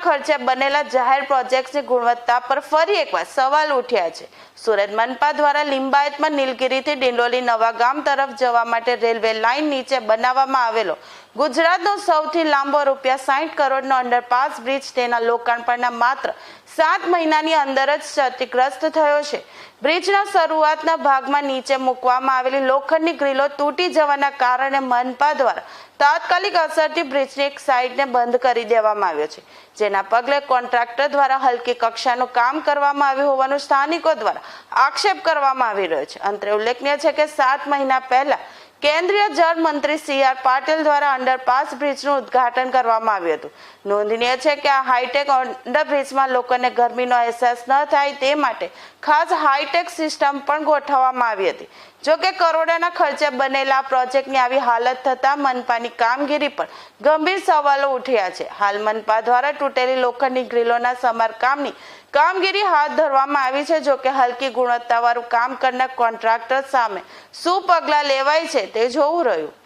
ખર્ચે બનેલા જાહેર પ્રોજેક્ટ્સની ગુણવત્તા પર ફરી એકવાર સવાલ ઉઠ્યા છે. સુરત મનપા દ્વારા લિંબાયતમાં નીલગીરીથી ડિંડોલી નવા ગામ તરફ જવા માટે રેલવે લાઇન નીચે બનાવવામાં આવેલો ગુજરાતનો સૌથી લાંબો રૂપિયા સાઠ કરોડનો અંડરપાસ બ્રિજ તેના લોકાર્પણના માત્ર સાત મહિનાની અંદર જ ક્ષતિગ્રસ્ત થયો છે. બ્રિજના શરૂઆતના ભાગમાં નીચે મૂકવામાં આવેલી લોખંડની ગ્રીલો તૂટી જવાના કારણે મનપા દ્વારા તાત્કાલિક અસરથી બ્રિજની એક સાઈડને બંધ કરી દેવામાં આવ્યો છે. જેના પગલે કોન્ટ્રાક્ટર દ્વારા હલકી કક્ષાનું કામ કરવામાં આવ્યું હોવાનું સ્થાનિકો દ્વારા આક્ષેપ કરવામાં આવી રહ્યો છે. અંતરે ઉલ્લેખનીય છે કે સાત મહિના પહેલા કેન્દ્રીય જળમંત્રી સી આર પાટીલ દ્વારા અંડરપાસ બ્રિજનું ઉદ્ઘાટન કરવામાં આવ્યું હતું. નોંધનીય છે કે આ હાઈટેક અંડરબ્રિજમાં લોકોને ગરમીનો અહેસાસ ન થાય તે માટે ખાસ હાઈટેક સિસ્ટમ પણ ગોઠવવામાં આવી હતી. જો કે કરોડોના ખર્ચે બનેલા પ્રોજેક્ટની આવી હાલત થતાં મનપાની કામગીરી પર ગંભીર સવાલો ઉઠ્યા છે. હાલ મનપા દ્વારા તૂટેલી લોખંડની ગ્રીલોના સમારકામની કામગીરી હાથ ધરવામાં આવી છે જો કે હલકી ગુણવત્તાવાળું કામ કરનાર કોન્ટ્રાક્ટર સામે શું પગલાં લેવાય છે તે જોવું રહ્યું.